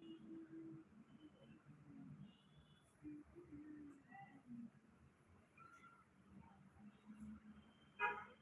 Thank you.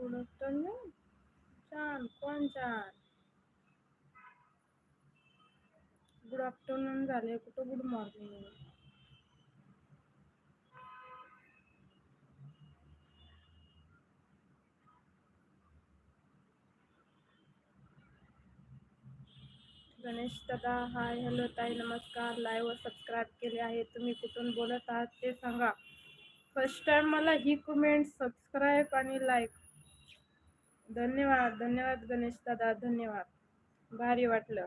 Good afternoon छान कोण छान गुड आफ्टरनून झाले कुठं गुड मॉर्निंग गणेश दादा हाय हॅलो ताई नमस्कार. लाईव्ह सबस्क्राईब केले आहे. तुम्ही कुठून बोलत आहात ते सांगा. फर्स्ट टाइम मला ही कमेंट सबस्क्राईब आणि लाईक धन्यवाद धन्यवाद गणेश दादा धन्यवाद. भारी वाटलं.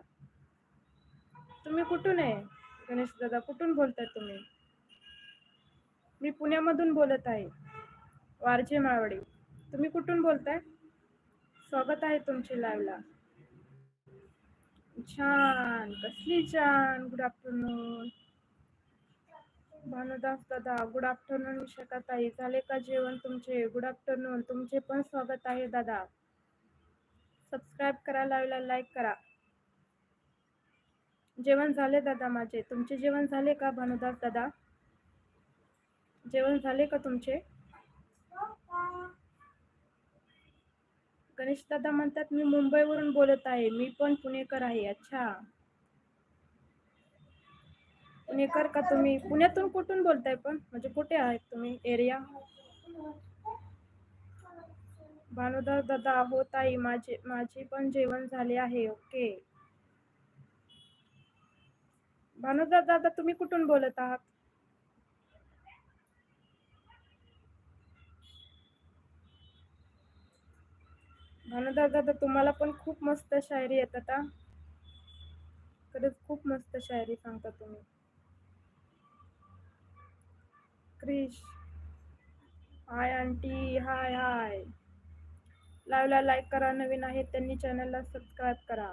तुम्ही कुठून आहे? गणेश दादा कुठून बोलताय तुम्ही? मी पुण्यामधून बोलत आहे वारजे मावडी तुम्ही कुठून बोलताय? स्वागत आहे तुमचे लाईव्हला छान कसली छान गुड आफ्टरनून. भानुदास दादा गुड आफ्टरनून विशाखाताई झाले का जेवण तुमचे? गुड आफ्टरनून तुमचे पण स्वागत आहे दादा. सबस्क्राईब करा लाईव्हला लाईक करा. जेवण झाले दादा माझे? तुमचे जेवण झाले का भानुदास दादा जेवण झाले का तुमचे? गणेश दादा म्हणतात मी मुंबईवरून बोलत आहे. मी पण पुणेकर आहे. अच्छा. पुणेकर का तुम्ही? पुण्यातून कुठून बोलताय पण? म्हणजे कुठे आहेत तुम्ही? एरिया? भानुदास दादा हो ताई माझे माझे पण जेवण झाले आहे ओके. भानुदास दादा तुम्ही कुठून बोलत आहात? भानुदास दादा तुम्हाला पण खूप मस्त शायरी येतात खरंच खूप मस्त शायरी सांगता तुम्ही. Krish. Hi aunty hi hi. लाईव्हला लाईक करा नवीन आहे त्यांनी चॅनलला सबस्क्राईब करा.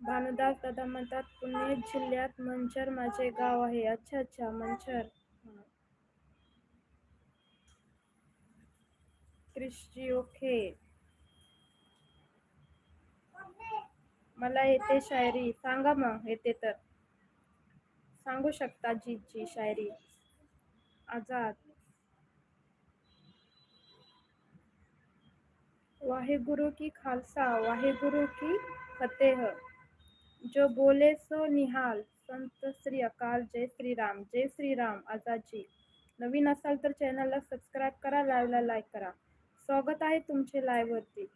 भानुदास दादा म्हणतात पुणे जिल्ह्यात मंचर माझे गाव आहे. अच्छा अच्छा मंचर. क्रिश्ची क्रिशजी ओके मला येते शायरी. सांगा मग येते तर. सांगू शकता जीची शायरी? आजाद वाहेगुरु की खालसा वाहेगुरु की फतेह. जो बोले सो निहाल संत श्री अकाल. जय श्रीराम जय श्रीराम आजाजी नवीन असाल तर चॅनलला सबस्क्राईब करा लाईव्हला लाईक करा. स्वागत आहे तुमचे लाईव्ह वरती.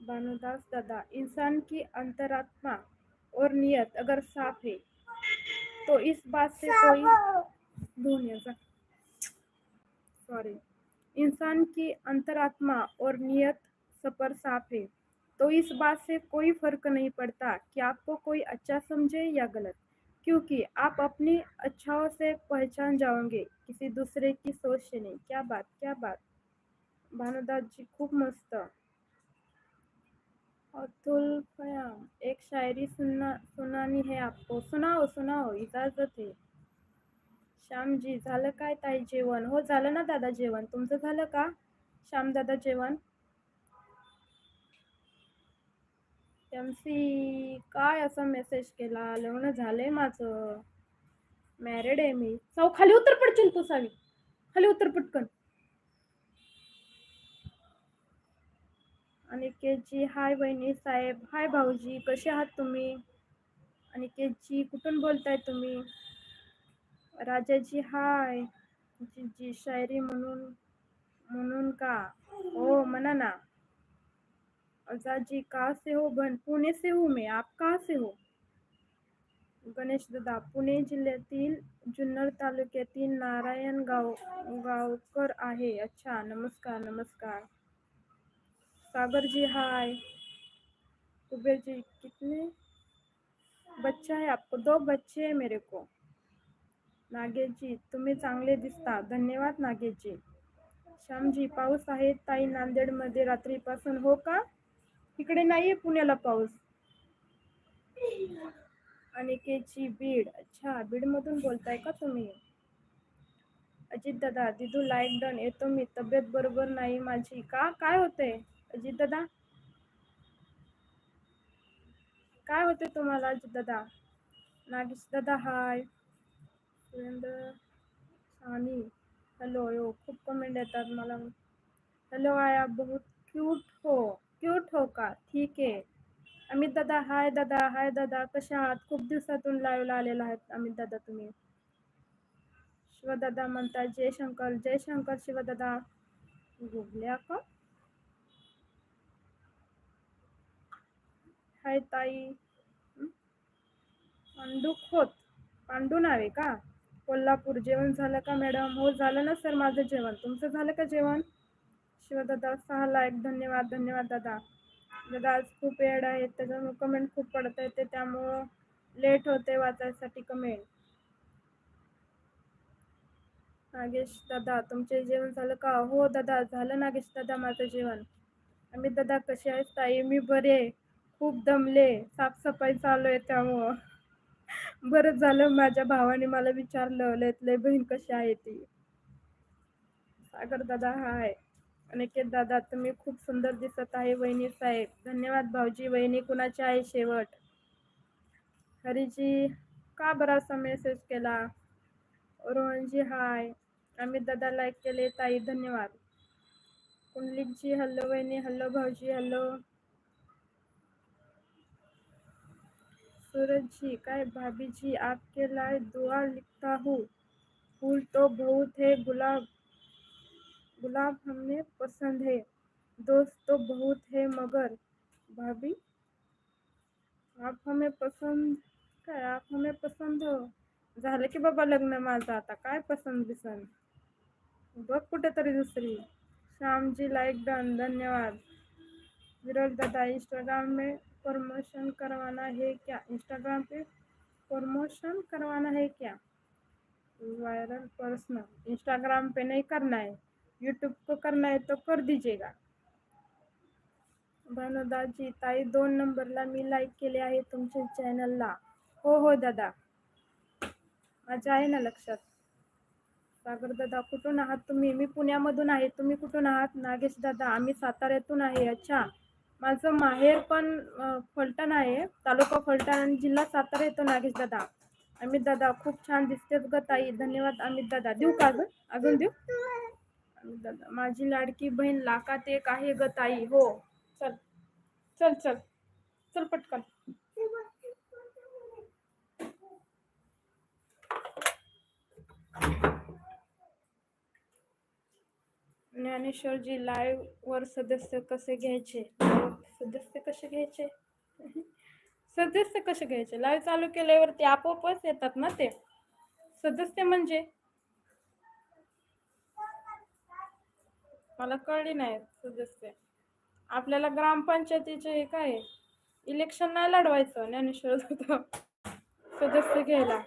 भानुदास दादा. इंसान की अंतरात्मा और नियत अगर साफ़ है तो इस बात से कोई दुनिया सॉरी इंसान की अंतरात्मा और नियत सपर साफ़ है तो इस बात से कोई फ़र्क नहीं पड़ता कि आपको कोई अच्छा समझे या गलत। क्योंकि आप अपनी अच्छाओं से पहचान जाओगे किसी दूसरे की सोच से नहीं। क्या बात क्या बात। भानुदास जी खूब मस्त। अतुल कयाम एक शायरी सुनना सुनानी है आपको. सुनाओ सुनाओ इजाजत है. श्यामजी झालं काय ताई जेवण? हो झालं ना दादा जेवण. तुमचं झालं का? श्याम दादा जेवण? एम सी काय असा मेसेज केला? लग्न झालंय माझं. मॅरिड आहे मी. चौ खाली उतर पडशील तू सावी खाली उतर पटकन अनिकेतजी हाय बहिणी साहेब हाय भाऊजी कसे आहात तुम्ही? अनिकेतजी कुठून बोलताय तुम्ही? राजाजी हाय. जी जी शायरी म्हणून म्हणून का? हो म्हणा ना. अजाजी कहाँ से हो बन पुणे से हूँ मैं आप कहाँ से हो? गणेश दादा पुणे जिल्ह्यातील जुन्नर तालुक्यातील नारायण गाव गावकर आहे. अच्छा नमस्कार नमस्कार. सागर जी हाय. कुबेर जी कितने बच्चा है आपको? दो बच्चे हैं मेरे को। नागेश जी तुम्ही चांगले दिसता। धन्यवाद नागेश जी श्यामजी पाऊस आहे ताई नांदेडमध्ये रात्रीपासून हो का? इकडे नाहीये पुण्याला पाऊस. अनिकेची बीड. अच्छा बीडमधून बोलताय का तुम्ही? अजित दादा दिदू लाईक डन येतो मी. तब्येत बरोबर नाही माझी. का? काय होते अजित दादा काय होते तुम्हाला अजित दादा नागेश दादा हाय सुरेंद्र सानी हॅलो यो खूप कमेंट येतात मला. हॅलो आया बहुत क्यूट हो. क्यूट हो का? ठीक आहे. अमित दादा हाय दादा हाय दादा. कशा आहात? खूप दिवसातून लाईव्हला आलेला आहेत अमित दादा तुम्ही. शिवदादा म्हणता जय शंकर जय शंकर शिवदादा. गुगल्या का? हाय ताई? हं? पांडू खोत. पांडू नावे का? कोल्हापूर जेवण झालं का मॅडम? हो झालं ना सर माझं जेवण. तुमचं झालं का जेवण? शिवदादा सहा लाईक धन्यवाद धन्यवाद दादा. दादा आज खूप वेळ आहे. त्याच्यामुळे कमेंट खूप पडत येते त्यामुळं लेट होते वाचायसाठी कमेंट नागेश दादा तुमचे जेवण झालं का? हो दादा झालं नागेश दादा माझं जेवण. अमित दादा कसे आहेस ताई? मी बरे आहे. खूप दमले. साफसफाई चालू आहे त्यामुळं. बरं झालं माझ्या भावाने मला विचारलं लयतले बहीण कशी आहे ती? सागर दादा हाय अनिकेत दादा तुम्ही खूप सुंदर दिसत आहे वहिनी साहेब. धन्यवाद भाऊजी. वहिनी कुणाची आहे शेवट? हरीजी का बराचसा मेसेज केला? रोहनजी हाय. अमित दादा लाईक केले ताई धन्यवाद. कुंडलिकजी हॅलो वहिनी हॅलो भाऊजी हॅलो. सूरज जी, काय भाभी जी, आपके लाए दुआ लिखता हूँ। फूल तो बहुत है, गुलाब गुलाब हमें पसंद है। दोस्त तो बहुत है, मगर भाभी, आप हमें पसंद, काय आप हमें पसंद हो? झालं की बाबा लग्न माझं आता, काय पसंद बिसंद? बघ कुठेतरी दुसरी. श्यामजी लाइक डन धन्यवाद. विरोध दादा इंस्टाग्राम में प्रमोशन करवाना है क्या? इंस्टाग्राम पे प्रमोशन करवाना है क्या? वायरल पर्सनल इंस्टाग्राम पे नहीं करना है। यूट्यूब को करना है तो कर दीजिएगा। भानुदाजी ताई, दोन नंबरला मी लाईक केले आहे तुमच्या चॅनलला हो हो, दादा. माझ्या आहे ना लक्षात. सागर दादा, कुठून आहात तुम्ही? मी पुण्यामधून आहे. तुम्ही कुठून आहात? नागेश दादा, आम्ही साताऱ्यातून आहे. अच्छा. माझं माहेर पण फलटण आहे. तालुका फलटण आणि जिल्हा सातारा येतो नागेश दादा. अमित दादा खूप छान दिसतेच ग ताई. धन्यवाद अमित दादा. देऊ का अजून? अजून देऊ? अमित दादा माझी लाडकी बहीण लाखात एक आहे ग ताई. हो. चल. चल चल. चल पटकन. ज्ञानेश्वरजी लाईव्ह वर सदस्य कसे घ्यायचे? सदस्य कसे घ्यायचे? सदस्य कसे घ्यायचे? लाईव्ह चालू केल्यावरती आपोआपच येतात ना ते. सदस्य म्हणजे? मला कळली नाही सदस्य. आपल्याला ग्रामपंचायतीचे हे काय? इलेक्शन नाही लढवायचं ज्ञानेश्वर दादा. सदस्य घ्यायला.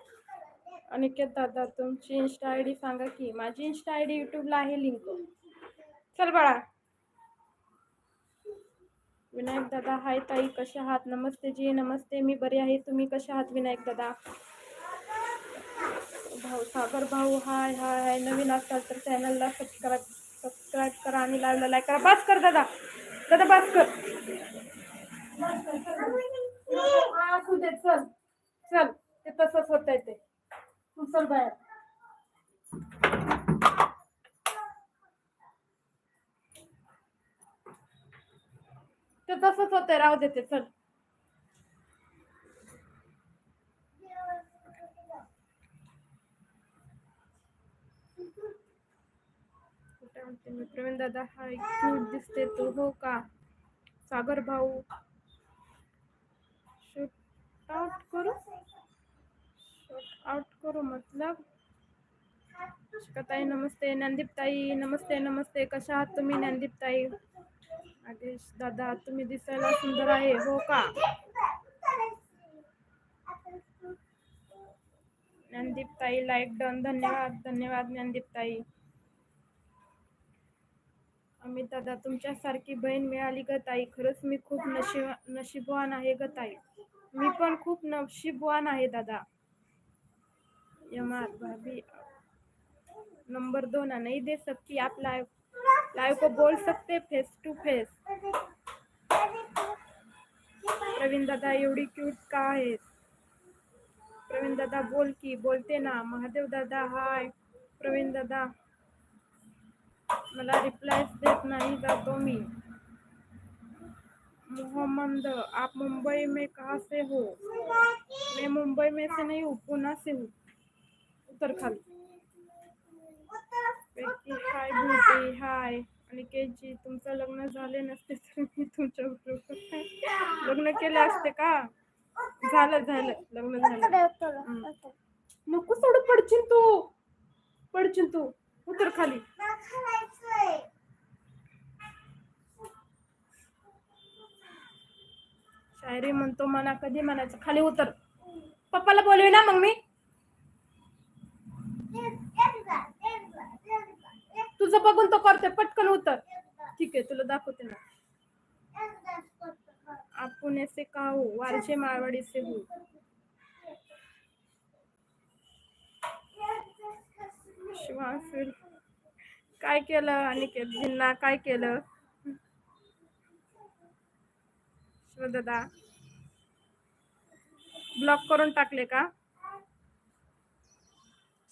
अनिकेत दादा तुमची इन्स्टा आय डी सांगा की माझी इन्स्टा आय डी यूट्यूबला आहे लिंक चल बाळा. विनायक दादा हाय ताई कसे आहात? नमस्ते जी नमस्ते मी बरी आहे. तुम्ही कसे आहात विनायक दादा? भाऊ सागर भाऊ हाय हाय हाय. नवीन असाल तर चॅनलला सबस्क्राईब सबस्क्राईब करा आणि लाईव्हला लाईक करा. बस कर दादा. दादा बस कर. हा, असू दे चल चल. ते तसंच होत आहे ते. तू चल बाहेर. ते तसंच होतंय. राहू देते चल. मी? प्रवीण दादा हाय क्यूट दिसते तू. हो का? सागर भाऊ. शूट आउट करू? शूट आउट करू मतलब? ताई नमस्ते. नंदीप ताई नमस्ते नमस्ते. कशा आहात तुम्ही नंदीप ताई आदेश दादा तुम्ही दिसायला सुंदर आहे हो का? ज्ञानदीप ताई लाईक डन धन्यवाद धन्यवाद ज्ञानदीप ताई अमित दादा तुमच्यासारखी बहीण मिळाली ग ताई खरंच मी खूप नशीब नशीबवान आहे ग ताई. मी पण खूप नशीबवान आहे दादा. यमार भाभी नंबर दोन ना दे सकती आप लाइव लाइव को बोल सकते फेस टू फेस प्रवीण दादा, एवढी क्यूट का आहे। प्रवीण दादा, बोल की, बोलते ना। महादेव दादा हाय प्रवीण दादा, मला रिप्लाय देत नाही, जातो मी। मोहम्मद, आप मुंबई में कहा से हो? मैं मुंबई में से नहीं हूँ, पुणे से हूँ। उत्तर व्यक्ती हाय ब्युटी हाय. आणि केजी तुमचं लग्न झाले नसते तर मी तुमच्या बरोबर लग्न केले असते का? झालं झालं. लग्न झालं. नको सोडू पडशील तू. पडशील तू. उतर खाली. शायरी म्हणतो मना कधी म्हणायचं? खाली उतर. पप्पाला बोलवे ना मग मी. बघून तो करते पटकन उतर. ठीक आहे तुला दाखवते ना. आपण ऐसे का हो? वारचे मारवाडी से हो शिवांश काय केलं अनिकेत जिन्ना काय केलं? शिवदादा ब्लॉक करून टाकले का?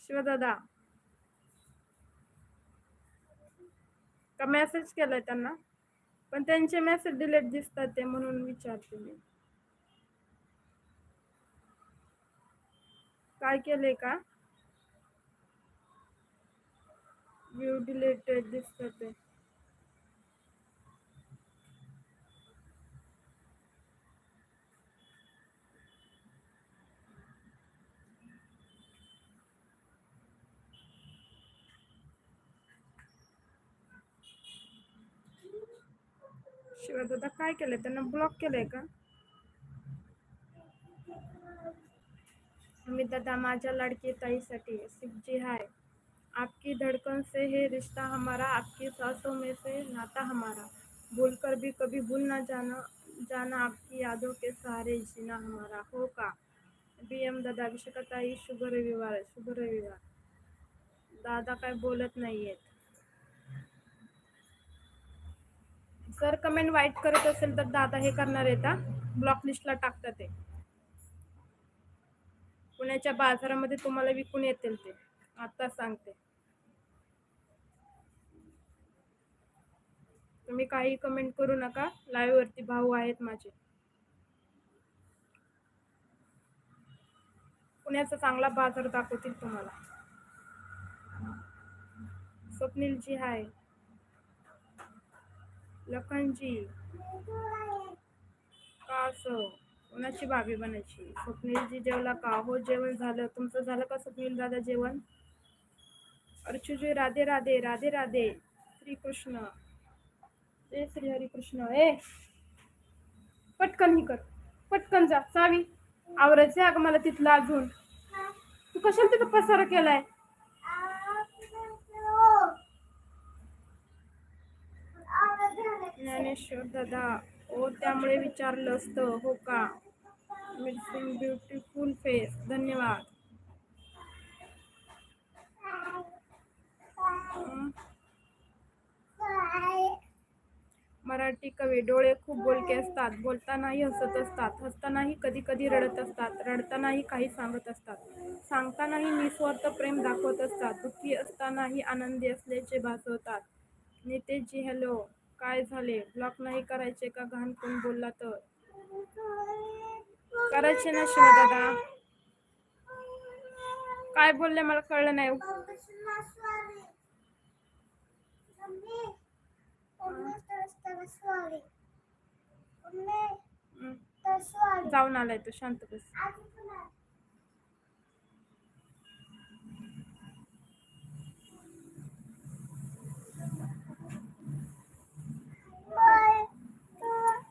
शिवदादा का मेसेज केलाय त्यांना? पण त्यांचे मेसेज डिलीट दिसतात ते म्हणून विचारते मी. काय केले का? व्ह्यू डिलेटेड दिसतात ते. शिवदादा काय ब्लॉक केलंय का? अमित दादा ताईसाठी शिवजी हाय. आपकी धड़कन से है रिश्ता हमारा, आपकी सांसों में से नाता हमारा. भूल कर भी कभी भूल ना जाना जाना आपकी यादों के सहारे, जीना हमारा. हो का? बी एम दादा अभिषेकाताई शुभ रविवार शुभ रविवार. दादा काय बोलत नाहीयेत. जर कमेंट वाईट करत असेल तर दादा हे करणार आहेत हा? ब्लॉक लिस्टला टाकतात ते. पुण्याच्या बाजारामध्ये तुम्हाला विकून येतील ते. आता सांगते. तुम्ही काही कमेंट करू नका. लाईव्ह वरती भाऊ आहेत माझे. पुण्याचा चांगला बाजार दाखवतील तुम्हाला. स्वप्नीलजी हाय लखनजी का असं कोणाची भाभी बनायची स्वप्नीलजी जेवला का? हो जेवण झालं. तुमचं झालं का स्वप्नील दादा जेवण? अर्चुजी राधे राधे राधे राधे. श्रीकृष्ण. जय श्री हरी कृष्ण ए. पटकन ही कर. पटकन जा. चावी. आवरायचे अगं मला तिथला अजून. तू कशाला तिथं पसारा केलाय? ज्ञानेश्वर दादा ओ त्यामुळे विचारलं असतं हो का? मिक्सिंग ब्युटिफुल फेस धन्यवाद. मराठी कवी डोळे खूप बोलके असतात. बोलतानाही हसत असतात. हसतानाही कधी कधी रडत असतात. रडतानाही काही सांगत असतात. सांगतानाही निस्वार्थ प्रेम दाखवत असतात. दुःखी असतानाही आनंदी असल्याचे भासवतात. नितेशजी हॅलो काय झाले? ब्लॉक नाही करायचे का? घाण कोण बोलला तर? करायचे ना शिवा दादा. काय बोलले मला कळलं नाही. जाऊन आलाय तो. शांत बस.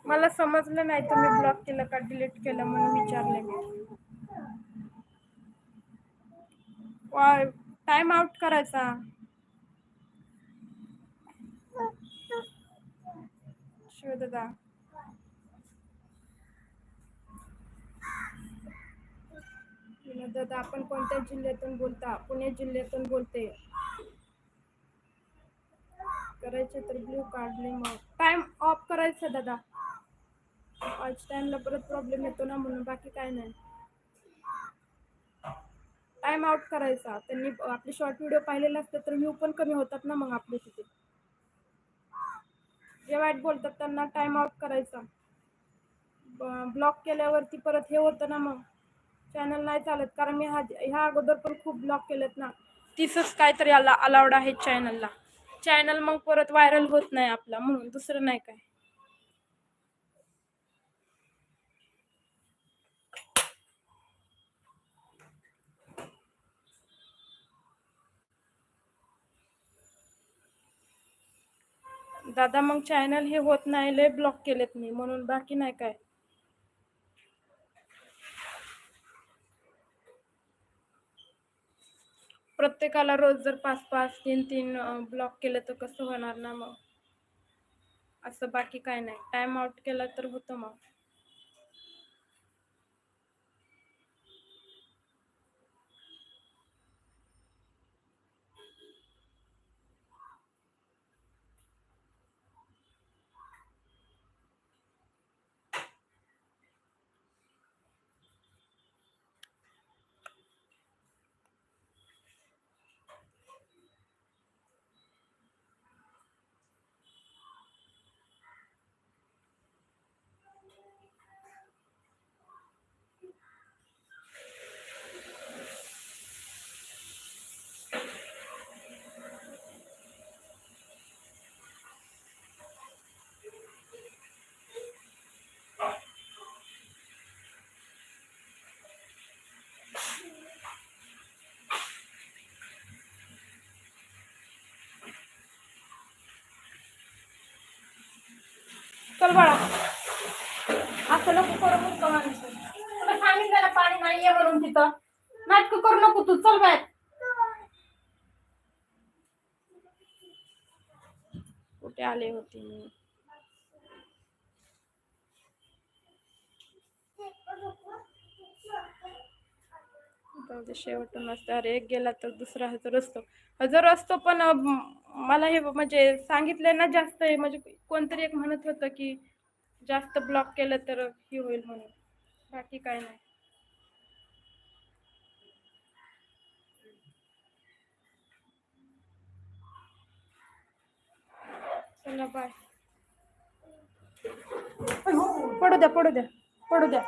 मला समजलं नाही तुम्ही ब्लॉक केलं का डिलीट केलं म्हणून विचारले मी. टाइम आउट करायचा. शिव दादा. दादा आपण कोणत्या जिल्ह्यातून बोलता? पुणे जिल्ह्यातून बोलते. करायचे तर ब्ल्यू काढले मग. टाइम ऑफ करायचं दादा. आज टाईमला परत प्रॉब्लेम येतो ना म्हणून बाकी काय नाही. टाइम आउट करायचा. त्यांनी आपले शॉर्ट व्हिडिओ पाहिलेले असतात तर व्ह्यू पण कमी होतात ना मग आपले तिथे. जे वाईट बोलतात त्यांना टाइम आउट करायचा. ब्लॉक केल्यावरती परत हे होतं ना मग. चॅनल नाही चालत. कारण मी हा ह्या अगोदर पण खूप ब्लॉक केलेत ना. तीसच काहीतरी अला अलाउड आहे चॅनलला चॅनल मग परत व्हायरल होत नाही आपला. म्हणून दुसरं नाही काय. दादा मग चॅनल हे होत नाही लय ब्लॉक केलेत मी म्हणून बाकी नाही काय. प्रत्येकाला रोज जर पाच पाच तीन तीन ब्लॉक केलं तर कसं होणार ना मग? असं बाकी काय नाही. टाइम आउट केला तर होतं मग. चल बाळा. असं नको करू नको माणूस तुला सांगितलं ना पाणी नाहीये म्हणून तिथं. नाटक करू नको तू. चल बाहेर. कुठे आले होते मी? जाऊ दे शेवटून असतं. अरे एक गेला तर दुसरा हजर असतो. हजर असतो पण मला हे म्हणजे सांगितलंय ना जास्त आहे म्हणजे कोणतरी एक म्हणत होतं की जास्त ब्लॉक केलं तर हे होईल म्हणून. बाकी काय नाही. चला बाय पडू द्या पडू द्या पडू द्या.